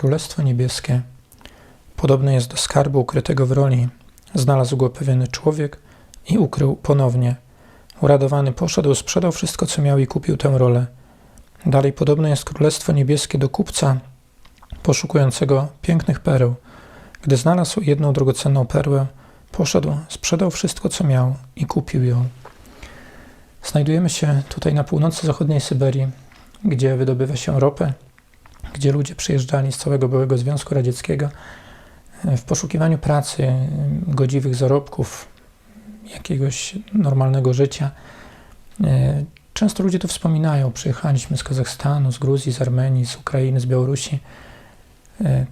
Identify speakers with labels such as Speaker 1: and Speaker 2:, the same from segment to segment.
Speaker 1: Królestwo Niebieskie podobne jest do skarbu ukrytego w roli. Znalazł go pewien człowiek i ukrył ponownie. Uradowany poszedł, sprzedał wszystko, co miał i kupił tę rolę. Dalej podobne jest Królestwo Niebieskie do kupca poszukującego pięknych pereł. Gdy znalazł jedną drogocenną perłę, poszedł, sprzedał wszystko, co miał i kupił ją. Znajdujemy się tutaj na północy zachodniej Syberii, gdzie wydobywa się ropę, gdzie ludzie przyjeżdżali z całego byłego Związku Radzieckiego e, w poszukiwaniu pracy, e, godziwych zarobków, jakiegoś normalnego życia. E, Często ludzie tu wspominają, przyjechaliśmy z Kazachstanu, z Gruzji, z Armenii, z Ukrainy, z Białorusi.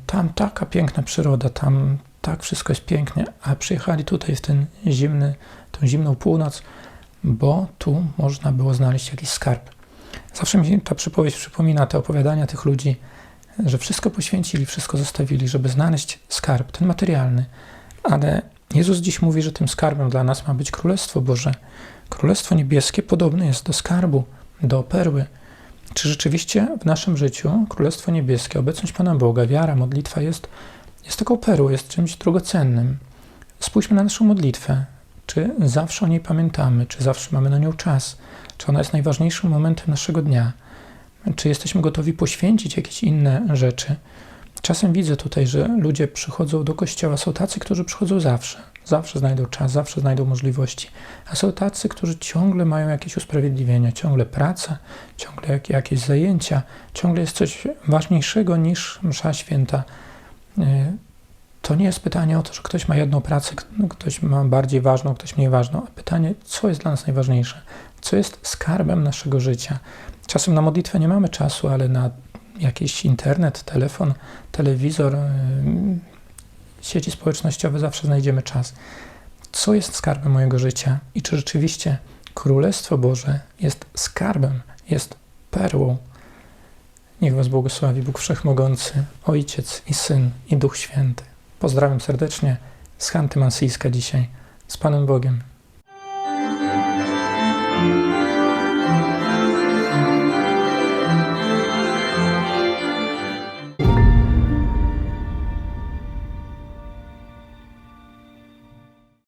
Speaker 1: Tam taka piękna przyroda, tam tak wszystko jest pięknie, a przyjechali tutaj w ten zimny, tą zimną północ, bo tu można było znaleźć jakiś skarb. Zawsze mi ta przypowieść przypomina te opowiadania tych ludzi, że wszystko poświęcili, wszystko zostawili, żeby znaleźć skarb, ten materialny. Ale Jezus dziś mówi, że tym skarbem dla nas ma być Królestwo Boże. Królestwo Niebieskie podobne jest do skarbu, do perły. Czy rzeczywiście w naszym życiu Królestwo Niebieskie, obecność Pana Boga, wiara, modlitwa jest, jest taką perłą, jest czymś drogocennym? Spójrzmy na naszą modlitwę. Czy zawsze o niej pamiętamy? Czy zawsze mamy na nią czas? Czy ona jest najważniejszym momentem naszego dnia? Czy jesteśmy gotowi poświęcić jakieś inne rzeczy? Czasem widzę tutaj, że ludzie przychodzą do kościoła. Są tacy, którzy przychodzą zawsze. Zawsze znajdą czas, zawsze znajdą możliwości. A są tacy, którzy ciągle mają jakieś usprawiedliwienia, ciągle praca, ciągle jak, jakieś zajęcia, ciągle jest coś ważniejszego niż msza święta. To nie jest pytanie o to, że ktoś ma jedną pracę, ktoś ma bardziej ważną, ktoś mniej ważną, pytanie, co jest dla nas najważniejsze, co jest skarbem naszego życia. Czasem na modlitwę nie mamy czasu, ale na jakiś internet, telefon, telewizor, ym, sieci społecznościowe zawsze znajdziemy czas. Co jest skarbem mojego życia i czy rzeczywiście Królestwo Boże jest skarbem, jest perłą? Niech Was błogosławi Bóg Wszechmogący, Ojciec i Syn i Duch Święty. Pozdrawiam serdecznie z Chanty Mansyjska dzisiaj. Z Panem Bogiem.